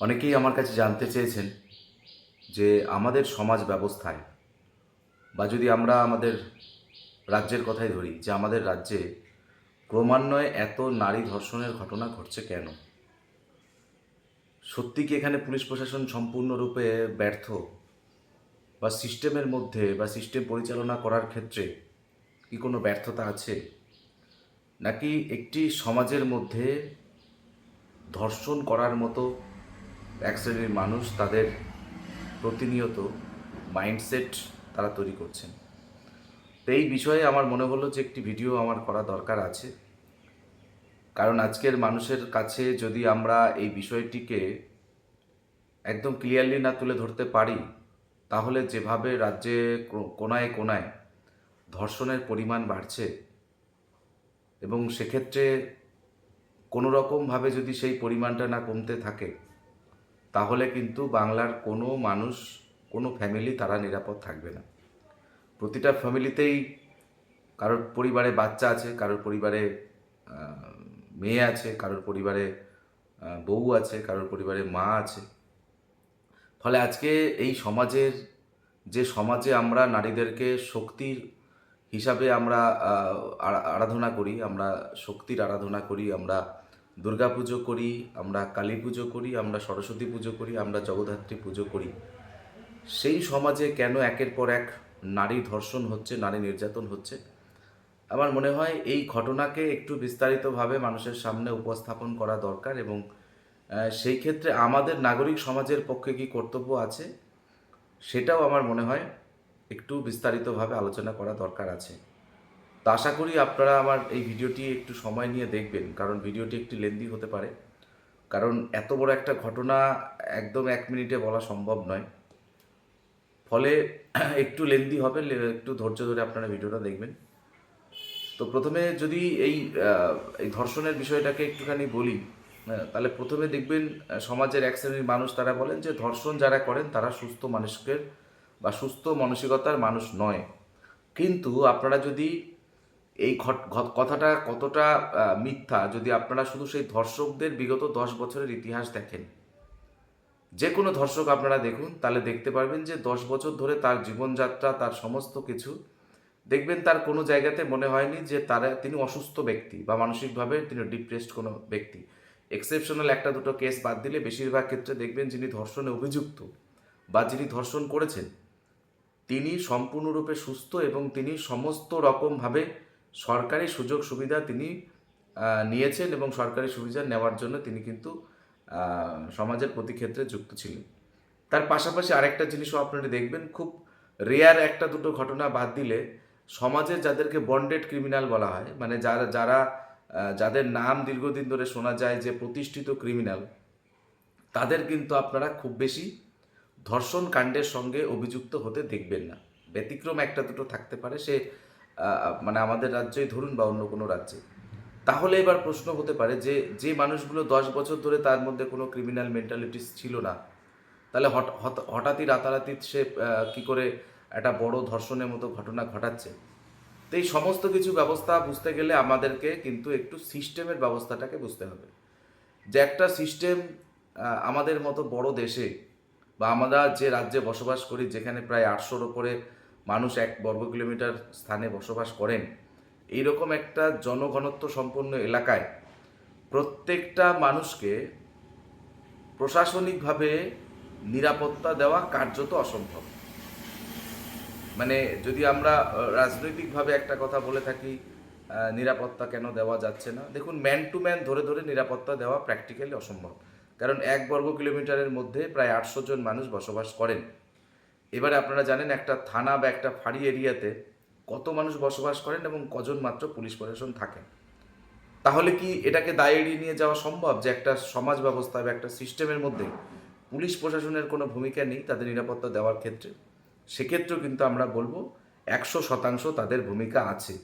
অনেকেই আমার কাছে জানতে চেয়েছেন যে আমাদের সমাজ ব্যবস্থায় বা যদি আমরা আমাদের রাজ্যের কথাই ধরি, যে আমাদের রাজ্যে ক্রমান্বয়ে এত নারী ধর্ষণের ঘটনা ঘটছে কেন? সত্যি কি এখানে পুলিশ প্রশাসন সম্পূর্ণরূপে ব্যর্থ? বা সিস্টেমের মধ্যে বা সিস্টেম পরিচালনা করার ক্ষেত্রে কি কোনো ব্যর্থতা আছে? নাকি একটি সমাজের মধ্যে ধর্ষণ করার মতো এক শ্রেণির মানুষ তাদের প্রতিনিয়ত মাইন্ডসেট তারা তৈরি করছেন। তো এই বিষয়ে আমার মনে হলো যে একটি ভিডিও আমার করা দরকার আছে। কারণ আজকের মানুষের কাছে যদি আমরা এই বিষয়টিকে একদম ক্লিয়ারলি না তুলে ধরতে পারি, তাহলে যেভাবে রাজ্যে কোনায় কোনায় ধর্ষণের পরিমাণ বাড়ছে এবং সেক্ষেত্রে কোনো রকমভাবে যদি সেই পরিমাণটা না কমতে থাকে তাহলে কিন্তু বাংলার কোনো মানুষ, কোনো ফ্যামিলি তারা নিরাপদ থাকবে না। প্রতিটা ফ্যামিলিতেই কারোর পরিবারে বাচ্চা আছে, কারোর পরিবারে মেয়ে আছে, কারোর পরিবারে বউ আছে, কারোর পরিবারে মা আছে। ফলে আজকে এই সমাজের, যে সমাজে আমরা নারীদেরকে শক্তির হিসাবে আমরা আরাধনা করি, আমরা শক্তির আরাধনা করি, আমরা দুর্গা পুজো করি, আমরা কালী পুজো করি, আমরা সরস্বতী পুজো করি, আমরা জগদ্ধাত্রী পুজো করি। সেই সমাজে কেন একের পর এক নারী ধর্ষণ হচ্ছে, নারী নির্যাতন হচ্ছে? আমার মনে হয় এই ঘটনাকে একটু বিস্তারিতভাবে মানুষের সামনে উপস্থাপন করা দরকার এবং সেই ক্ষেত্রে আমাদের নাগরিক সমাজের পক্ষে কি কর্তব্য আছে, সেটাও আমার মনে হয় একটু বিস্তারিতভাবে আলোচনা করা দরকার আছে। তো আশা করি আপনারা আমার এই ভিডিওটি একটু সময় নিয়ে দেখবেন, কারণ ভিডিওটি একটু লেন্দি হতে পারে। কারণ এত বড় একটা ঘটনা একদম এক মিনিটে বলা সম্ভব নয়। ফলে একটু লেন্দি হবে একটু ধৈর্য ধরে আপনারা ভিডিওটা দেখবেন। তো প্রথমে যদি এই এই ধর্ষণের বিষয়টাকে একটুখানি বলি তাহলে প্রথমে দেখবেন সমাজের এক শ্রেণির মানুষ তারা বলেন যে, ধর্ষণ যারা করেন তারা সুস্থ মানুষকে বা সুস্থ মানসিকতার মানুষ নয়। কিন্তু আপনারা যদি এই কথাটা কতটা মিথ্যা যদি আপনারা শুধু সেই ধর্ষকদের বিগত দশ বছরের ইতিহাস দেখেন। যে কোনো ধর্ষক আপনারা দেখুন, তাহলে দেখতে পারবেন যে দশ বছর ধরে তার জীবনযাত্রা, তার সমস্ত কিছু, দেখবেন তার কোনো জায়গাতে মনে হয়নি যে তারা, তিনি অসুস্থ ব্যক্তি বা মানসিকভাবে তিনি ডিপ্রেসড কোনো ব্যক্তি। এক্সেপশনাল একটা দুটো কেস বাদ দিলে বেশিরভাগ ক্ষেত্রে দেখবেন যিনি ধর্ষণে অভিযুক্ত বা যিনি ধর্ষণ করেছেন, তিনি সম্পূর্ণরূপে সুস্থ এবং তিনি সমস্ত রকমভাবে সরকারি সুযোগ সুবিধা তিনি নিয়েছেন এবং সরকারি সুবিধা নেওয়ার জন্য তিনি কিন্তু সমাজের প্রতি ক্ষেত্রে যুক্ত ছিলেন। তার পাশাপাশি আরেকটা জিনিসও আপনারা দেখবেন, খুব রেয়ার একটা দুটো ঘটনা বাদ দিলে সমাজে যাদেরকে বন্ডেড ক্রিমিনাল বলা হয় মানে যারা যারা যাদের নাম দীর্ঘদিন ধরে শোনা যায় যে প্রতিষ্ঠিত ক্রিমিনাল তাদের কিন্তু আপনারা খুব বেশি ধর্ষণ কাণ্ডের সঙ্গে অভিযুক্ত হতে দেখবেন না। ব্যতিক্রম একটা দুটো থাকতে পারে, সে মানে আমাদের রাজ্যই ধরুন বা অন্য কোনো রাজ্যে। তাহলে এবার প্রশ্ন হতে পারে যে যে মানুষগুলো দশ বছর ধরে তার মধ্যে কোনো ক্রিমিনাল মেন্টালিটিস ছিল না, তাহলে হঠাৎই রাতারাতি সে কি করে একটা বড় ধর্ষণের মতো ঘটনা ঘটাচ্ছে? তো এই সমস্ত কিছু ব্যবস্থা বুঝতে গেলে আমাদেরকে কিন্তু একটু সিস্টেমের ব্যবস্থাটাকে বুঝতে হবে। যে একটা সিস্টেম আমাদের মতো বড় দেশে বা আমরা যে রাজ্যে বসবাস করি, যেখানে প্রায় আটশোর ওপরে মানুষ এক বর্গ কিলোমিটার স্থানে বসবাস করেন, এইরকম একটা জনঘনত্ব সম্পন্ন এলাকায় প্রত্যেকটা মানুষকে প্রশাসনিকভাবে নিরাপত্তা দেওয়া কার্যত অসম্ভব। মানে যদি আমরা রাজনৈতিকভাবে একটা কথা বলে থাকি নিরাপত্তা কেন দেওয়া যাচ্ছে না? দেখুন ম্যান টু ম্যান ধরে ধরে নিরাপত্তা দেওয়া প্র্যাকটিক্যালি অসম্ভব। কারণ এক বর্গ কিলোমিটারের মধ্যে প্রায় আটশো জন মানুষ বসবাস করেন। এবারে আপনারা জানেন একটা থানা বা একটা ফাঁড়ি এরিয়াতে কত মানুষ বসবাস করেন এবং কজন মাত্র পুলিশ প্রশাসন থাকেন তাহলে কি এটাকে দায় এড়িয়ে নিয়ে যাওয়া সম্ভব যে একটা সমাজ ব্যবস্থা বা একটা সিস্টেমের মধ্যে পুলিশ প্রশাসনের কোনো ভূমিকা নেই তাদের নিরাপত্তা দেওয়ার ক্ষেত্রে? সেক্ষেত্রেও কিন্তু আমরা বলব একশো শতাংশ তাদের ভূমিকা আছে।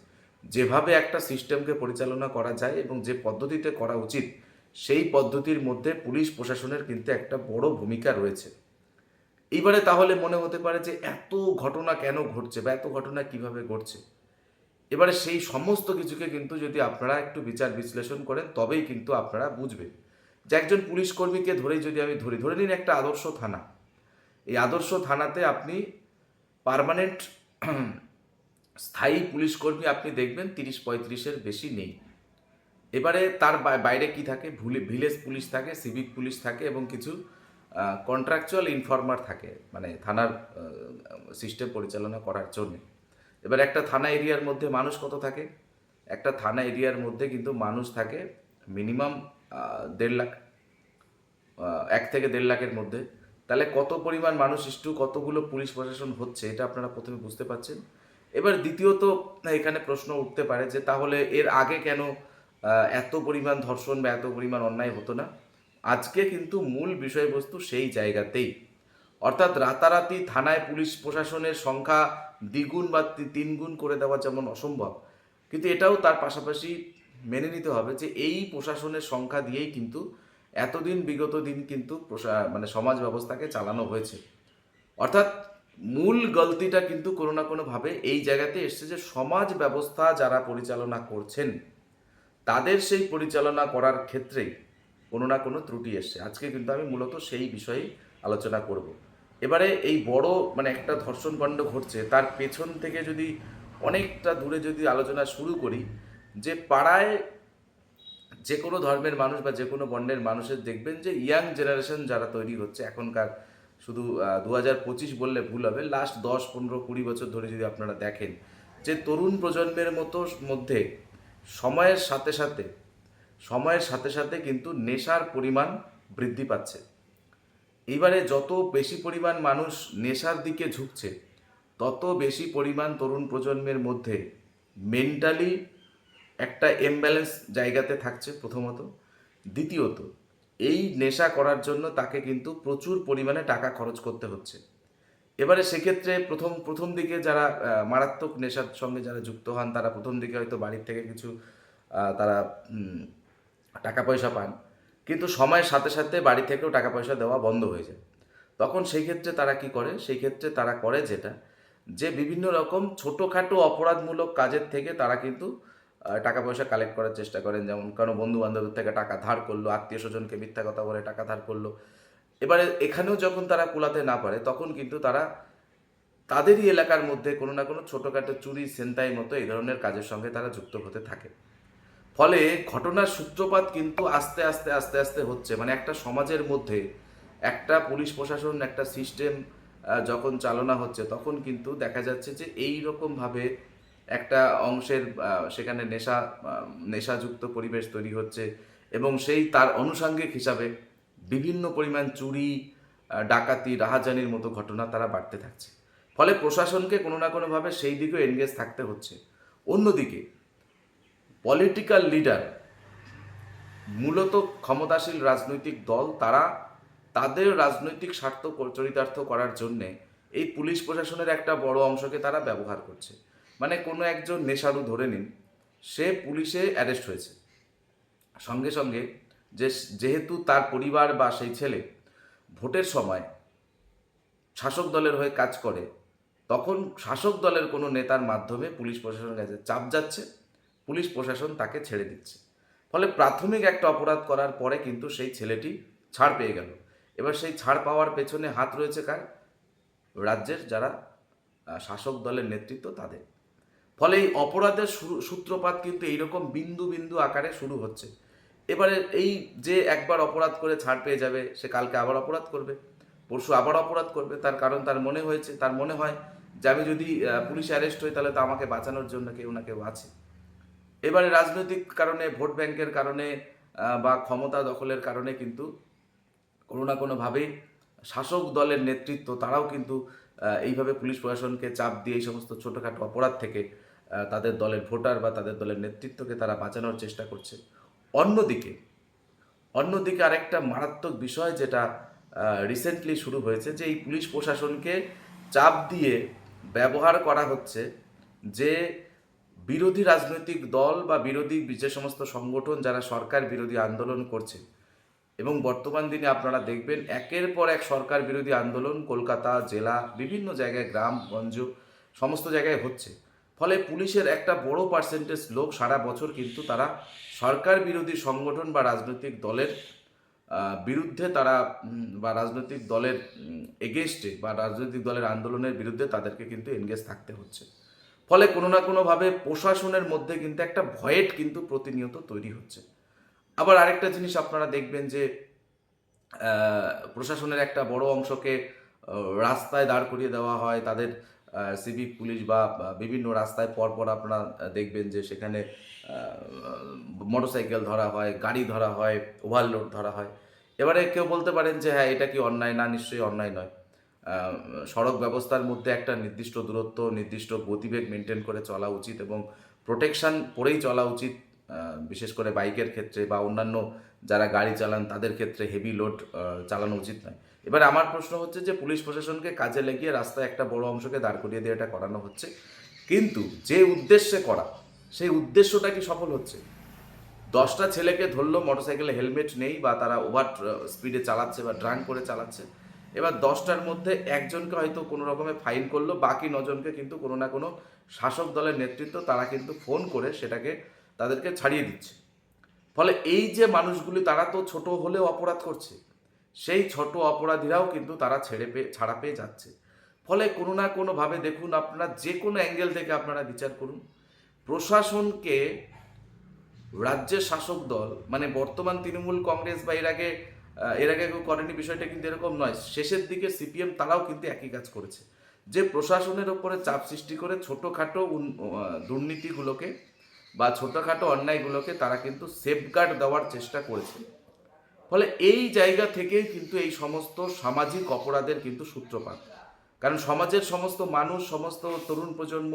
যেভাবে একটা সিস্টেমকে পরিচালনা করা যায় এবং যে পদ্ধতিতে করা উচিত, সেই পদ্ধতির মধ্যে পুলিশ প্রশাসনের কিন্তু একটা বড় ভূমিকা রয়েছে। এইবারে তাহলে মনে হতে পারে যে এত ঘটনা কেন ঘটছে বা এত ঘটনা কীভাবে ঘটছে? এবারে সেই সমস্ত কিছুকে কিন্তু যদি আপনারা একটু বিচার বিশ্লেষণ করেন, তবেই কিন্তু আপনারা বুঝবেন। যে একজন পুলিশ কর্মীকে ধরেই যদি আমি ধরি, ধরে নিন একটা আদর্শ থানা। এই আদর্শ থানাতে আপনি পার্মানেন্ট স্থায়ী পুলিশ কর্মী আপনি দেখবেন তিরিশ পঁয়ত্রিশের বেশি নেই। এবারে তার বাইরে কি থাকে? ভুলে- ভিলেজ পুলিশ থাকে, সিভিক পুলিশ থাকে এবং কিছু কন্ট্রাকচুয়াল ইনফর্মার থাকে মানে থানার সিস্টেম পরিচালনা করার জন্য। এবার একটা থানা এরিয়ার মধ্যে মানুষ কত থাকে? একটা থানা এরিয়ার মধ্যে কিন্তু মানুষ থাকে মিনিমাম দেড় লাখ। এক থেকে দেড় লাখের মধ্যে। তাহলে কত পরিমাণ মানুষ ইস্টু কতগুলো পুলিশ প্রশাসন হচ্ছে, এটা আপনারা প্রথমে বুঝতে পারছেন। এবার দ্বিতীয়ত, এখানে প্রশ্ন উঠতে পারে যে তাহলে এর আগে কেন এত পরিমাণ ধর্ষণ বা এত পরিমাণ অন্যায় হতো না? আজকে কিন্তু মূল বিষয়বস্তু সেই জায়গাতেই। অর্থাৎ রাতারাতি থানায় পুলিশ প্রশাসনের সংখ্যা দ্বিগুণ বা তিনগুণ করে দেওয়া যেমন অসম্ভব। কিন্তু এটাও তার পাশাপাশি মেনে নিতে হবে যে এই প্রশাসনের সংখ্যা দিয়েই কিন্তু এতদিন বিগত দিন কিন্তু মানে সমাজ ব্যবস্থাকে চালানো হয়েছে। অর্থাৎ মূল গলতিটা কিন্তু কোনো না কোনোভাবে এই জায়গাতে এসছে যে সমাজ ব্যবস্থা যারা পরিচালনা করছেন, তাদের সেই পরিচালনা করার ক্ষেত্রেই কোনো না কোনো ত্রুটি এসছে। আজকে কিন্তু আমি মূলত সেই বিষয়েই আলোচনা করব। এবারে এই বড় মানে একটা ধর্ষণ কাণ্ড ঘটছে, তার পেছন থেকে যদি অনেকটা দূরে যদি আলোচনা শুরু করি, যে পাড়ায় যে কোনো ধর্মের মানুষ বা যে কোনো বর্ণের মানুষের দেখবেন যে ইয়াং জেনারেশন যারা তৈরি হচ্ছে, এখনকার শুধু দু হাজার পঁচিশ বললে ভুল হবে, লাস্ট দশ, পনেরো, কুড়ি বছর ধরে যদি আপনারা দেখেন, যে তরুণ প্রজন্মের মতো মধ্যে সময়ের সাথে সাথে সময়ের সাথে সাথে কিন্তু নেশার পরিমাণ বৃদ্ধি পাচ্ছে। এবারে যত বেশি পরিমাণ মানুষ নেশার দিকে ঝুঁকছে, তত বেশি পরিমাণ তরুণ প্রজন্মের মধ্যে মেন্টালি একটা এমব্যালেন্স জায়গাতে থাকছে প্রথমত। দ্বিতীয়ত, এই নেশা করার জন্য তাকে কিন্তু প্রচুর পরিমাণে টাকা খরচ করতে হচ্ছে। এবারে সেক্ষেত্রে প্রথম প্রথম দিকে যারা মারাত্মক নেশার সঙ্গে যারা যুক্ত হন, তারা প্রথম দিকে হয়তো বাড়ির থেকে কিছু তারা টাকা পয়সা পান। কিন্তু সময়ের সাথে সাথে বাড়ি থেকেও টাকা পয়সা দেওয়া বন্ধ হয়ে যায়। তখন সেই ক্ষেত্রে তারা কি করে? সেই ক্ষেত্রে তারা করে যেটা, যে বিভিন্ন রকম ছোটোখাটো অপরাধমূলক কাজের থেকে তারা কিন্তু টাকা পয়সা কালেক্ট করার চেষ্টা করেন। যেমন কারও বন্ধু বান্ধবের থেকে টাকা ধার করল, আত্মীয় স্বজনকে মিথ্যা কথা বলে টাকা ধার করল। এবারে এখানেও যখন তারা কুলাতে না পারে, তখন কিন্তু তারা তাদেরই এলাকার মধ্যে কোনো না কোনো ছোটোখাটো চুরি, সেন্তাই মতো এই ধরনের কাজের সঙ্গে তারা যুক্ত হতে থাকে। ফলে ঘটনার সূত্রপাত কিন্তু আস্তে আস্তে আস্তে আস্তে হচ্ছে। মানে একটা সমাজের মধ্যে একটা পুলিশ প্রশাসন, একটা সিস্টেম যখন চালনা হচ্ছে, তখন কিন্তু দেখা যাচ্ছে যে এই রকমভাবে একটা অংশের সেখানে নেশা নেশাযুক্ত পরিবেশ তৈরি হচ্ছে এবং সেই তার আনুষাঙ্গিক হিসাবে বিভিন্ন পরিমাণ চুরি ডাকাতি, রাহাজানির মতো ঘটনা তারা বাড়তে থাকছে। ফলে প্রশাসনকে কোনো না কোনোভাবে সেই দিকেও এনগেজ থাকতে হচ্ছে। অন্যদিকে পলিটিক্যাল লিডার মূলত ক্ষমতাশীল রাজনৈতিক দল, তারা তাদের রাজনৈতিক স্বার্থ চরিতার্থ করার জন্যে এই পুলিশ প্রশাসনের একটা বড় অংশকে তারা ব্যবহার করছে। মানে কোনো একজন নেশারু ধরে নিন, সে পুলিশে অ্যারেস্ট হয়েছে। সঙ্গে সঙ্গে যে যেহেতু তার পরিবার বা সেই ছেলে ভোটের সময় শাসক দলের হয়ে কাজ করে, তখন শাসক দলের কোনো নেতার মাধ্যমে পুলিশ প্রশাসনের কাছে চাপ যাচ্ছে। পুলিশ প্রশাসন তাকে ছেড়ে দিচ্ছে। ফলে প্রাথমিক একটা অপরাধ করার পরে কিন্তু সেই ছেলেটি ছাড় পেয়ে গেল। এবার সেই ছাড় পাওয়ার পেছনে হাত রয়েছে কার? রাজ্যের যারা শাসক দলের নেতৃত্ব তাদের। ফলে এই অপরাধের সূত্রপাত কিন্তু এইরকম বিন্দু বিন্দু আকারে শুরু হচ্ছে। এবারে এই যে একবার অপরাধ করে ছাড় পেয়ে যাবে, সে কালকে আবার অপরাধ করবে, পরশু আবার অপরাধ করবে, তার কারণ তার মনে হয়েছে, তার মনে হয় যে আমি যদি পুলিশে অ্যারেস্ট হই তাহলে তো আমাকে বাঁচানোর জন্য কেউ না কেউ আছে। এবারে রাজনৈতিক কারণে, ভোট ব্যাংকের কারণে বা ক্ষমতা দখলের কারণে কিন্তু কোনো না কোনোভাবেই শাসক দলের নেতৃত্ব, তারাও কিন্তু এইভাবে পুলিশ প্রশাসনকে চাপ দিয়ে এই সমস্ত ছোটোখাটো অপরাধ থেকে তাদের দলের ভোটার বা তাদের দলের নেতৃত্বকে তারা বাঁচানোর চেষ্টা করছে। অন্যদিকে অন্যদিকে আরেকটা মারাত্মক বিষয় যেটা রিসেন্টলি শুরু হয়েছে যে এই পুলিশ প্রশাসনকে চাপ দিয়ে ব্যবহার করা হচ্ছে যে বিরোধী রাজনৈতিক দল বা বিরোধী যে সমস্ত সংগঠন যারা সরকার বিরোধী আন্দোলন করছে, এবং বর্তমান দিনে আপনারা দেখবেন একের পর এক সরকার বিরোধী আন্দোলন কলকাতা, জেলা, বিভিন্ন জায়গায় গ্রাম, গঞ্জ, সমস্ত জায়গায় হচ্ছে। ফলে পুলিশের একটা বড় পার্সেন্টেজ লোক সারা বছর কিন্তু তারা সরকার বিরোধী সংগঠন বা রাজনৈতিক দলের বিরুদ্ধে তারা বা রাজনৈতিক দলের এগেনস্টে বা রাজনৈতিক দলের আন্দোলনের বিরুদ্ধে তাদেরকে কিন্তু এনগেজ থাকতে হচ্ছে। ফলে কোনো না কোনোভাবে প্রশাসনের মধ্যে কিন্তু একটা ভয়েট কিন্তু প্রতিনিয়ত তৈরি হচ্ছে। আবার আরেকটা জিনিস আপনারা দেখবেন যে প্রশাসনের একটা বড় অংশকে রাস্তায় দাঁড় করিয়ে দেওয়া হয়। তাদের সিভিক, পুলিশ বা বিভিন্ন রাস্তায় পরপর আপনারা দেখবেন যে সেখানে মোটরসাইকেল ধরা হয়, গাড়ি ধরা হয়, ওভারলোড ধরা হয়। এবারে কেউ বলতে পারেন যে হ্যাঁ এটা কি অন্যায়? না, নিশ্চয়ই অন্যায় নয়। সড়ক ব্যবস্থার মধ্যে একটা নির্দিষ্ট দূরত্ব, নির্দিষ্ট গতিবেগ মেনটেন করে চলা উচিত এবং প্রোটেকশান পরেই চলা উচিত বিশেষ করে বাইকের ক্ষেত্রে বা অন্যান্য যারা গাড়ি চালান তাদের ক্ষেত্রে হেভি লোড চালানো উচিত নয়। এবার আমার প্রশ্ন হচ্ছে যে পুলিশ প্রশাসনকে কাজে লাগিয়ে রাস্তায় একটা বড় অংশকে দাঁড় করিয়ে দিয়ে এটা করানো হচ্ছে। কিন্তু যে উদ্দেশ্যে করা, সেই উদ্দেশ্যটা কি সফল হচ্ছে? দশটা ছেলেকে ধরলো মোটরসাইকেলে হেলমেট নেই বা তারা ওভার স্পিডে চালাচ্ছে বা ড্রাঙ্ক করে চালাচ্ছে। এবার দশটার মধ্যে একজনকে হয়তো কোনো রকমে ফাইন করল, বাকি নজনকে কিন্তু কোনো না কোনো শাসক দলের নেতৃত্ব তারা কিন্তু ফোন করে সেটাকে তাদেরকে ছাড়িয়ে দিচ্ছে। ফলে এই যে মানুষগুলি তারা তো ছোট হলেও অপরাধ করছে, সেই ছোট অপরাধীরাও কিন্তু তারা ছেড়ে পেয়ে, ছাড়া পেয়ে যাচ্ছে। ফলে কোনো না কোনোভাবে দেখুন আপনারা যে কোনো অ্যাঙ্গেল থেকে আপনারা বিচার করুন, প্রশাসনকে রাজ্যের শাসক দল মানে বর্তমান তৃণমূল কংগ্রেস বা এর আগে এর আগে কেউ করেনি বিষয়টা কিন্তু এরকম নয়। শেষের দিকে সিপিএম তারাও কিন্তু একই কাজ করেছে। যে প্রশাসনের ওপরে চাপ সৃষ্টি করে ছোটোখাটো দুর্নীতিগুলোকে বা ছোটোখাটো অন্যায়গুলোকে তারা কিন্তু সেফগার্ড দেওয়ার চেষ্টা করেছে। ফলে এই জায়গা থেকেই কিন্তু এই সমস্ত সামাজিক অপরাধের কিন্তু সূত্রপাত। কারণ সমাজের সমস্ত মানুষ, সমস্ত তরুণ প্রজন্ম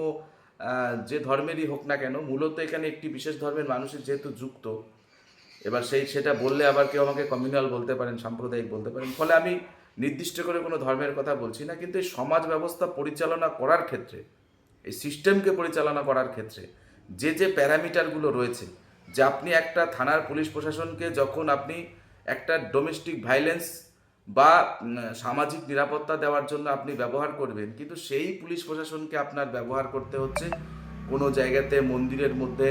যে ধর্মেরই হোক না কেন, মূলত এখানে একটি বিশেষ ধর্মের মানুষের যেহেতু যুক্ত এবার সেই সেটা বললে আবার কেউ আমাকে কমিউনাল বলতে পারেন, সাম্প্রদায়িক বলতে পারেন। ফলে আমি নির্দিষ্ট করে কোনো ধর্মের কথা বলছি না, কিন্তু এই সমাজ ব্যবস্থা পরিচালনা করার ক্ষেত্রে, এই সিস্টেমকে পরিচালনা করার ক্ষেত্রে যে যে প্যারামিটারগুলো রয়েছে, যে আপনি একটা থানার পুলিশ প্রশাসনকে যখন আপনি একটা ডোমেস্টিক ভাইলেন্স বা সামাজিক নিরাপত্তা দেওয়ার জন্য আপনি ব্যবহার করবেন, কিন্তু সেই পুলিশ প্রশাসনকে আপনার ব্যবহার করতে হচ্ছে, কোনো জায়গাতে মন্দিরের মধ্যে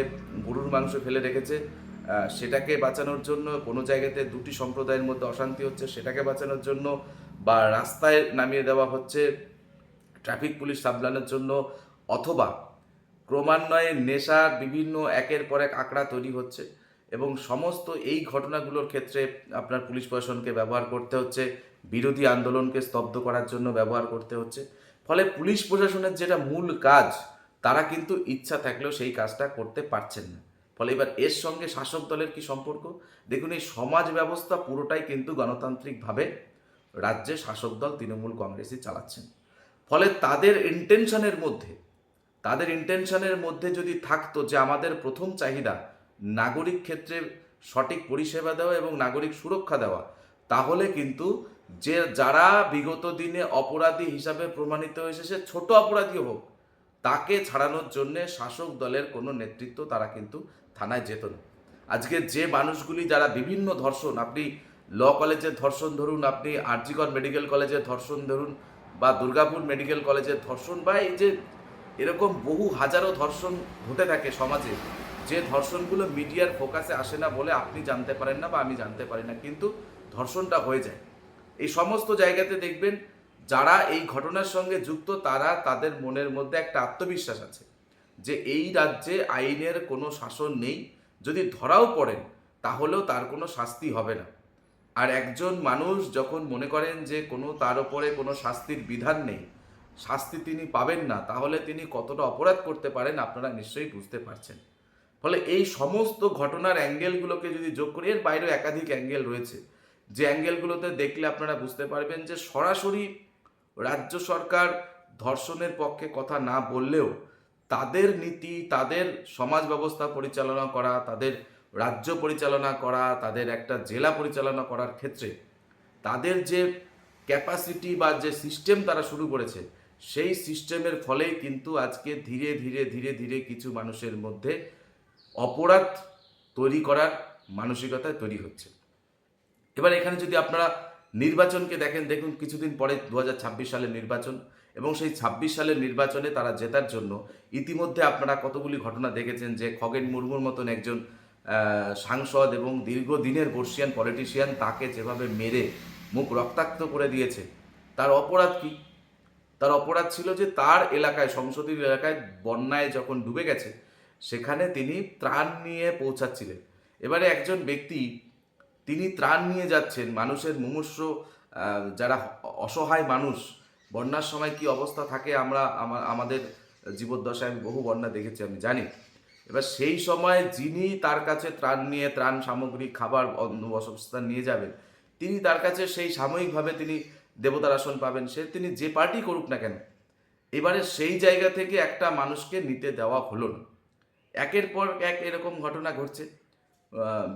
গরুর মাংস ফেলে রেখেছে সেটাকে বাঁচানোর জন্য, কোনো জায়গাতে দুটি সম্প্রদায়ের মধ্যে অশান্তি হচ্ছে, সেটাকে বাঁচানোর জন্য বা রাস্তায় নামিয়ে দেওয়া হচ্ছে ট্রাফিক পুলিশ সামলানোর জন্য, অথবা ক্রমান্বয়ে নেশার বিভিন্ন একের পর এক আঁকড়া তৈরি হচ্ছে এবং সমস্ত এই ঘটনাগুলোর ক্ষেত্রে আপনার পুলিশ প্রশাসনকে ব্যবহার করতে হচ্ছে, বিরোধী আন্দোলনকে স্তব্ধ করার জন্য ব্যবহার করতে হচ্ছে। ফলে পুলিশ প্রশাসনের যেটা মূল কাজ, তারা কিন্তু ইচ্ছা থাকলেও সেই কাজটা করতে পারছেন না। ফলে এবার এর সঙ্গে শাসক দলের কি সম্পর্ক? দেখুন, এই সমাজ ব্যবস্থা পুরোটাই কিন্তু গণতান্ত্রিকভাবে রাজ্যে শাসক দল তৃণমূল কংগ্রেসই চালাচ্ছেন। ফলে তাদের ইন্টেনশনের মধ্যে, তাদের ইন্টেনশনের মধ্যে যদি থাকতো যে আমাদের প্রথম চাহিদা নাগরিক ক্ষেত্রে সঠিক পরিষেবা দেওয়া এবং নাগরিক সুরক্ষা দেওয়া, তাহলে কিন্তু যে যারা বিগত দিনে অপরাধী হিসাবে প্রমাণিত হয়েছে, সে ছোট অপরাধী হোক, তাকে ছাড়ানোর জন্যে শাসক দলের কোনো নেতৃত্ব তারা কিন্তু থানায় যেত না আজকে যে মানুষগুলি যারা বিভিন্ন ধর্ষণ, আপনি ল কলেজের ধর্ষণ ধরুন, আপনি আরজিগড় মেডিকেল কলেজের ধর্ষণ ধরুন বা দুর্গাপুর মেডিকেল কলেজের ধর্ষণ বা এই যে এরকম বহু হাজারো ধর্ষণ হতে থাকে সমাজে, যে ধর্ষণগুলো মিডিয়ার ফোকাসে আসে না বলে আপনি জানতে পারেন না বা আমি জানতে পারি না, কিন্তু ধর্ষণটা হয়ে যায়। এই সমস্ত জায়গাতে দেখবেন যারা এই ঘটনার সঙ্গে যুক্ত, তারা তাদের মনের মধ্যে একটা আত্মবিশ্বাস আছে। যে এই রাজ্যে আইনের কোনো শাসন নেই, যদি ধরাও পড়েন, তাহলেও তার কোনো শাস্তি হবে না। আর একজন মানুষ যখন মনে করেন যে কোনো তার ওপরে কোনো শাস্তির বিধান নেই, শাস্তি তিনি পাবেন না, তাহলে তিনি কতটা অপরাধ করতে পারেন আপনারা নিশ্চয়ই বুঝতে পারছেন। ফলে এই সমস্ত ঘটনার অ্যাঙ্গেলগুলোকে যদি যোগ করি, এর বাইরেও একাধিক অ্যাঙ্গেল রয়েছে। যে অ্যাঙ্গেলগুলোতে দেখলে আপনারা বুঝতে পারবেন যে সরাসরি রাজ্য সরকার ধর্ষণের পক্ষে কথা না বললেও তাদের নীতি, তাদের সমাজ ব্যবস্থা পরিচালনা করা, তাদের রাজ্য পরিচালনা করা, তাদের একটা জেলা পরিচালনা করার ক্ষেত্রে তাদের যে ক্যাপাসিটি বা যে সিস্টেম তারা শুরু করেছে, সেই সিস্টেমের ফলেই কিন্তু আজকে ধীরে ধীরে ধীরে ধীরে কিছু মানুষের মধ্যে অপরাধ তৈরি করার মানসিকতা তৈরি হচ্ছে। এবার এখানে যদি আপনারা নির্বাচনকে দেখেন, দেখুন কিছুদিন পরে দু সালের নির্বাচন এবং সেই ছাব্বিশ সালের নির্বাচনে তারা জেতার জন্য ইতিমধ্যে আপনারা কতগুলি ঘটনা দেখেছেন যে খগেন মুর্মুর মতন একজন সাংসদ এবং দীর্ঘদিনের বর্ষিয়ান পলিটিশিয়ান তাকে যেভাবে মেরে মুখ রক্তাক্ত করে দিয়েছে, তার অপরাধ কি? তার অপরাধ ছিল যে তার এলাকায় সংসদীয় এলাকায় বন্যায় যখন ডুবে গেছে, সেখানে তিনি ত্রাণ নিয়ে পৌঁছাচ্ছিলেন। এবারে একজন ব্যক্তি, তিনি ত্রাণ নিয়ে যাচ্ছেন, মানুষের মুমূর্ষ যারা অসহায় মানুষ বন্যার সময় কি অবস্থা থাকে আমরা আমাদের জীবদ্দশায় আমি বহু বন্যা দেখেছি, আমি জানি। এবার সেই সময় যিনি তার কাছে ত্রাণ নিয়ে, ত্রাণ সামগ্রী, খাবার বাসস্থান নিয়ে যাবেন, তিনি তার কাছে সেই সাময়িকভাবে তিনি দেবতার আসন পাবেন, সে তিনি যে পার্টি করুক না কেন, এবারে সেই জায়গা থেকে একটা মানুষকে নিতে দেওয়া হলো না। একের পর এক এরকম ঘটনা ঘটছে।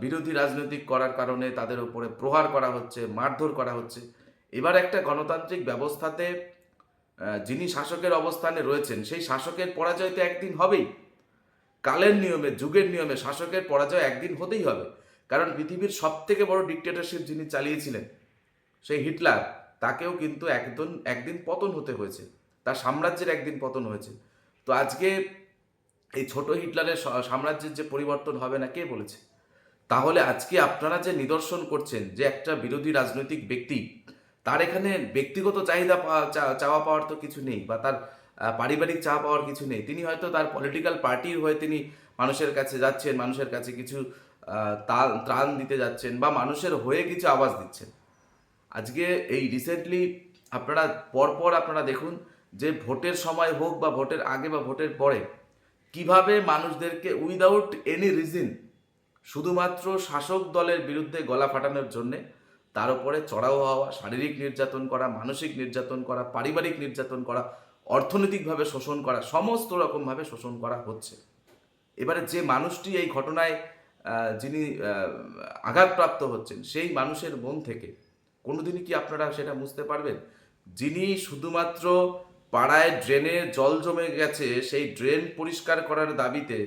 বিরোধী রাজনৈতিক করার কারণে তাদের উপরে প্রহার করা হচ্ছে, মারধর করা হচ্ছে। এবার একটা গণতান্ত্রিক ব্যবস্থাতে যিনি শাসকের অবস্থানে রয়েছেন, সেই শাসকের পরাজয় তো একদিন হবেই। কালের নিয়মে, যুগের নিয়মে শাসকের পরাজয় একদিন হতেই হবে। কারণ পৃথিবীর সব থেকে বড় ডিক্টেটরশিপ যিনি চালিয়েছিলেন, সেই হিটলার, তাকেও কিন্তু একদিন একদিন পতন হতে হয়েছে। তার সাম্রাজ্যের একদিন পতন হয়েছে। তো আজকে এই ছোট হিটলারের সাম্রাজ্যের যে পরিবর্তন হবে না, কে বলেছে? তাহলে আজকে আপনারা যে নিদর্শন করছেন, যে একটা বিরোধী রাজনৈতিক ব্যক্তি তার এখানে ব্যক্তিগত চাহিদা চা- চাওয়া পাওয়ার তো কিছু নেই বা তার পারিবারিক চাওয়া পাওয়ার কিছু নেই। তিনি হয়তো তার পলিটিক্যাল পার্টির হয়ে তিনি মানুষের কাছে যাচ্ছেন, মানুষের কাছে কিছু ত্রাণ দিতে যাচ্ছেন বা মানুষের হয়ে কিছু আওয়াজ দিচ্ছেন। আজকে এই রিসেন্টলি আপনারা, পরপর আপনারা দেখুন যে ভোটের সময় হোক বা ভোটের আগে বা ভোটের পরে কীভাবে মানুষদেরকে উইদাউট এনি রিজন শুধুমাত্র শাসক দলের বিরুদ্ধে গলা ফাটানোর জন্যে তার উপরে চড়াও হওয়া, শারীরিক নির্যাতন করা, মানসিক নির্যাতন করা, পারিবারিক নির্যাতন করা, অর্থনৈতিকভাবে শোষণ করা, সমস্ত রকমভাবে শোষণ করা হচ্ছে। এবারে যে মানুষটি এই ঘটনায় যিনি আঘাতপ্রাপ্ত হচ্ছেন, সেই মানুষের মন থেকে কোনোদিনই কি আপনারা সেটা বুঝতে পারবেন? যিনি শুধুমাত্র পাড়ায় ড্রেনে জল জমে গেছে, সেই ড্রেন পরিষ্কার করার দাবিতে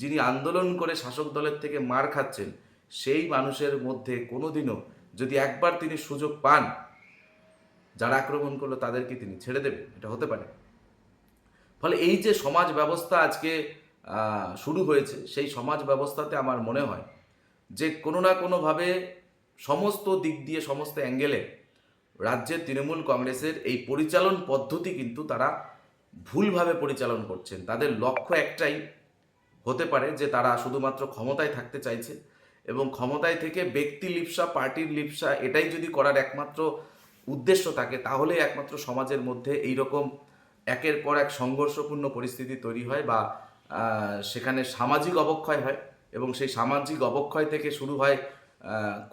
যিনি আন্দোলন করে শাসক দলের থেকে মার খাচ্ছেন, সেই মানুষের মধ্যে কোনোদিনও যদি একবার তিনি সুযোগ পান, যারা আক্রমণ করল তাদেরকে তিনি ছেড়ে দেবেন। এটা হতে পারে। ফলে এই যে সমাজ ব্যবস্থা আজকে শুরু হয়েছে, সেই সমাজ ব্যবস্থাতে আমার মনে হয় যে কোনো না কোনোভাবে সমস্ত দিক দিয়ে, সমস্ত অ্যাঙ্গেলে রাজ্যের তৃণমূল কংগ্রেসের এই পরিচালন পদ্ধতি কিন্তু তারা ভুলভাবে পরিচালন করছেন। তাদের লক্ষ্য একটাই হতে পারে যে তারা শুধুমাত্র ক্ষমতায় থাকতে চাইছে। এবং ক্ষমতায় থেকে ব্যক্তি লিপসা, পার্টির লিপসা, এটাই যদি করার একমাত্র উদ্দেশ্য থাকে তাহলে একমাত্র সমাজের মধ্যে এই রকম একের পর এক সংঘর্ষপূর্ণ পরিস্থিতি তৈরি হয় বা সেখানে সামাজিক অবক্ষয় হয় এবং সেই সামাজিক অবক্ষয় থেকে শুরু হয়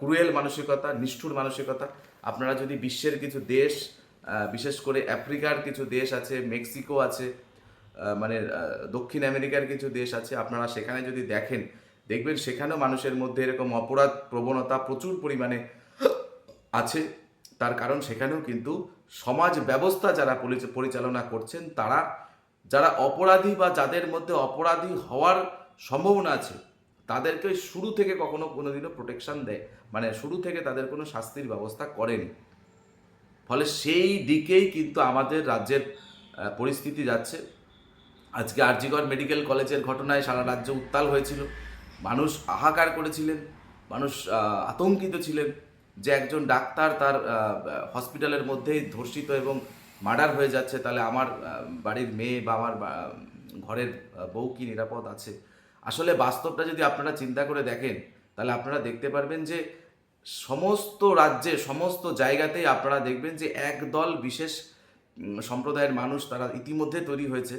ক্রুয়েল মানসিকতা, নিষ্ঠুর মানসিকতা। আপনারা যদি বিশ্বের কিছু দেশ বিশেষ করে আফ্রিকার কিছু দেশ আছে, মেক্সিকো আছে মানে দক্ষিণ আমেরিকার কিছু দেশ আছে, আপনারা সেখানে যদি দেখেন দেখবেন সেখানেও মানুষের মধ্যে এরকম অপরাধ প্রবণতা প্রচুর পরিমাণে আছে। তার কারণ সেখানেও কিন্তু সমাজ ব্যবস্থা যারা পরিচ- পরিচালনা করছেন, তারা, যারা অপরাধী বা যাদের মধ্যে অপরাধী হওয়ার সম্ভাবনা আছে, তাদেরকে শুরু থেকে কখনো কোনোদিনও প্রোটেকশন দেয় মানে শুরু থেকে তাদের কোনো শাস্তির ব্যবস্থা করেনি। ফলে সেই দিকেই কিন্তু আমাদের রাজ্যের পরিস্থিতি যাচ্ছে। আজকে আরজিগড় মেডিকেল কলেজের ঘটনায় সারা রাজ্য উত্তাল হয়েছিল। মানুষ হাহাকার করেছিলেন, মানুষ আতঙ্কিত ছিলেন যে একজন ডাক্তার তার হসপিটালের মধ্যেই ধর্ষিত এবং মার্ডার হয়ে যাচ্ছে। তাহলে আমার বাড়ির মেয়ে বা আমার ঘরের বউ কি নিরাপদ আছে? আসলে বাস্তবটা যদি আপনারা চিন্তা করে দেখেন, তাহলে আপনারা দেখতে পারবেন যে সমস্ত রাজ্যে, সমস্ত জায়গাতেই আপনারা দেখবেন যে এক দল বিশেষ সম্প্রদায়ের মানুষ তারা ইতিমধ্যে তৈরি হয়েছে।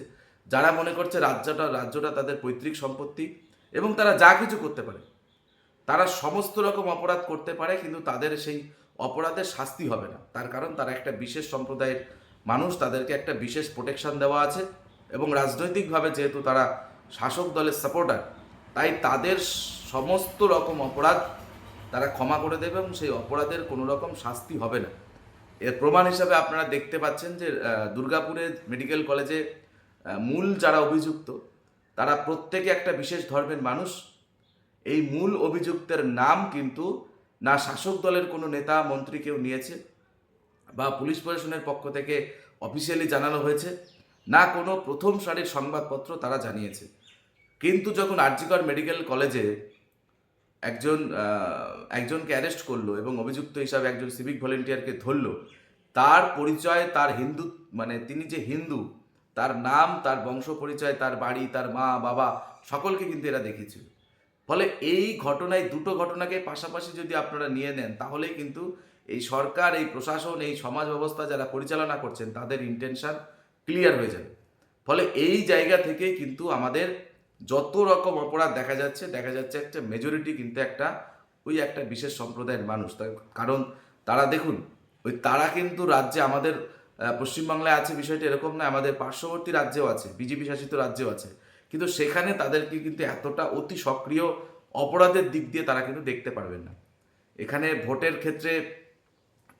যারা মনে করছে রাজ্যটা রাজ্যটা তাদের পৈতৃক সম্পত্তি এবং তারা যা কিছু করতে পারে। তারা সমস্ত রকম অপরাধ করতে পারে কিন্তু তাদের সেই অপরাধের শাস্তি হবে না। তার কারণ তারা একটা বিশেষ সম্প্রদায়ের মানুষ তাদেরকে একটা বিশেষ প্রোটেকশন দেওয়া আছে এবং রাজনৈতিকভাবে যেহেতু তারা শাসক দলের সাপোর্টার তাই তাদের সমস্ত রকম অপরাধ তারা ক্ষমা করে দেবে এবং সেই অপরাধের কোনো রকম শাস্তি হবে না। এর প্রমাণ হিসাবে আপনারা দেখতে পাচ্ছেন যে আহ, দুর্গাপুরের মেডিকেল কলেজে মূল যারা অভিযুক্ত তারা প্রত্যেকে একটা বিশেষ ধর্মের মানুষ। এই মূল অভিযুক্তের নাম কিন্তু না শাসক দলের কোনো নেতা, মন্ত্রী কেউ নিয়েছে বা পুলিশ প্রশাসনের পক্ষ থেকে অফিসিয়ালি জানানো হয়েছে, না কোনো প্রথম সারির সংবাদপত্র তারা জানিয়েছে। কিন্তু যখন আরজিকর মেডিকেল কলেজে একজন একজনকে অ্যারেস্ট করল এবং অভিযুক্ত হিসাবে একজন সিভিক ভলেন্টিয়ারকে ধরলো, তার পরিচয়, তার হিন্দু মানে তিনি যে হিন্দু তার নাম, তার বংশ পরিচয় তার বাড়ি, তার মা, বাবা, সকলকে কিন্তু এরা দেখেছিল। ফলে এই ঘটনায়, দুটো ঘটনাকে পাশাপাশি যদি আপনারা নিয়ে নেন, তাহলেই কিন্তু এই সরকার, এই প্রশাসন, এই সমাজ ব্যবস্থা যারা পরিচালনা করছেন, তাদের ইন্টেনশন ক্লিয়ার হয়ে যাবে। ফলে এই জায়গা থেকে কিন্তু আমাদের যত রকম অপরাধ দেখা যাচ্ছে দেখা যাচ্ছে একটা মেজরিটি কিন্তু একটা, ওই একটা বিশেষ সম্প্রদায়ের মানুষ। কারণ তারা দেখুন, ওই তারা কিন্তু রাজ্যে আমাদের পশ্চিমবাংলায় আছে বিষয়টা এরকম না, আমাদের পার্শ্ববর্তী রাজ্যেও আছে, বিজেপি শাসিত রাজ্যেও আছে। কিন্তু সেখানে তাদেরকে কিন্তু এতটা অতি সক্রিয় অপরাধের দিক দিয়ে তারা কিন্তু দেখতে পারবেন না। এখানে ভোটের ক্ষেত্রে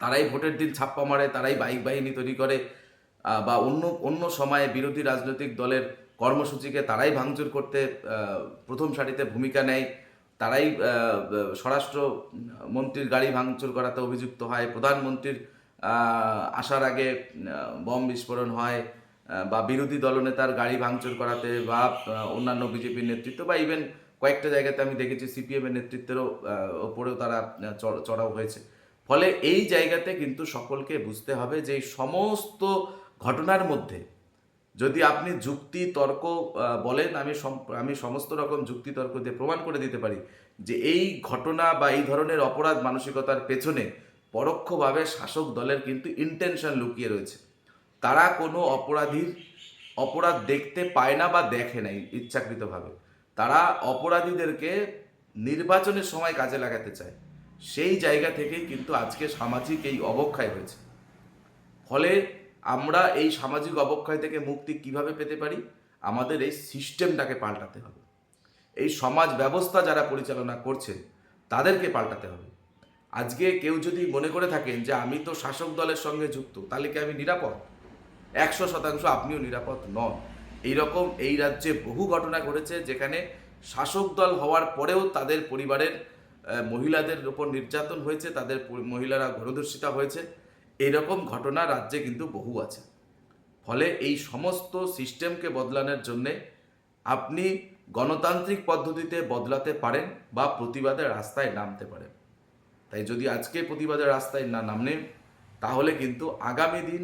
তারাই ভোটের দিন ছাপ্পা মারে, তারাই বাইক বাহিনী তৈরি করে বা অন্য অন্য সময়ে বিরোধী রাজনৈতিক দলের কর্মসূচিকে তারাই ভাঙচুর করতে প্রথম সারিতে ভূমিকা নেয়। তারাই স্বরাষ্ট্র মন্ত্রীর গাড়ি ভাঙচুর করাতে অভিযুক্ত হয়, প্রধানমন্ত্রীর আসার আগে বম বিস্ফোরণ হয় বা বিরোধী দলনেতার গাড়ি ভাঙচুর করাতে বা অন্যান্য বিজেপির নেতৃত্ব বা ইভেন কয়েকটা জায়গাতে আমি দেখেছি সিপিএম এর নেতৃত্বেরও ওপরেও তারা চড়াও হয়েছে। ফলে এই জায়গাতে কিন্তু সকলকে বুঝতে হবে যে সমস্ত ঘটনার মধ্যে যদি আপনি যুক্তি, তর্ক বলেন, আমি আমি সমস্ত রকম যুক্তি, তর্ক দিয়ে প্রমাণ করে দিতে পারি যে এই ঘটনা বা এই ধরনের অপরাধ মানসিকতার পেছনে পরোক্ষভাবে শাসক দলের কিন্তু ইন্টেনশন লুকিয়ে রয়েছে। তারা কোনো অপরাধীর অপরাধ দেখতে পায় না বা দেখে নাই ইচ্ছাকৃতভাবে। তারা অপরাধীদেরকে নির্বাচনের সময় কাজে লাগাতে চায়। সেই জায়গা থেকেই কিন্তু আজকে সামাজিক এই অবক্ষয় হয়েছে। ফলে আমরা এই সামাজিক অবক্ষয় থেকে মুক্তি কীভাবে পেতে পারি? আমাদের এই সিস্টেমটাকে পাল্টাতে হবে। এই সমাজ ব্যবস্থা যারা পরিচালনা করছে তাদেরকে পাল্টাতে হবে। আজকে কেউ যদি মনে করে থাকেন যে আমি তো শাসক দলের সঙ্গে যুক্ত, তাহলে কি আমি নিরাপদ? একশো শতাংশ আপনিও নিরাপদ নন। এইরকম এই রাজ্যে বহু ঘটনা ঘটেছে যেখানে শাসক দল হওয়ার পরেও তাদের পরিবারের মহিলাদের উপর নির্যাতন হয়েছে, তাদের মহিলারা গণধর্ষিতা হয়েছে। এরকম ঘটনা রাজ্যে কিন্তু বহু আছে। ফলে এই সমস্ত সিস্টেমকে বদলানোর জন্যে আপনি গণতান্ত্রিক পদ্ধতিতে বদলাতে পারেন বা প্রতিবাদের রাস্তায় নামতে পারেন। তাই যদি আজকে প্রতিবাদের রাস্তায় না নামনে তাহলে কিন্তু আগামী দিন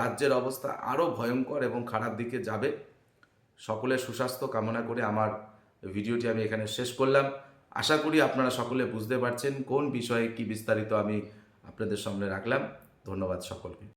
রাজ্যের অবস্থা আরও ভয়ঙ্কর এবং খারাপ দিকে যাবে। সকলের সুস্বাস্থ্য কামনা করে আমার ভিডিওটি আমি এখানে শেষ করলাম। আশা করি আপনারা সকলে বুঝতে পারছেন কোন বিষয়ে কি বিস্তারিত আমি আপনাদের সামনে রাখলাম। ধন্যবাদ সকলকে।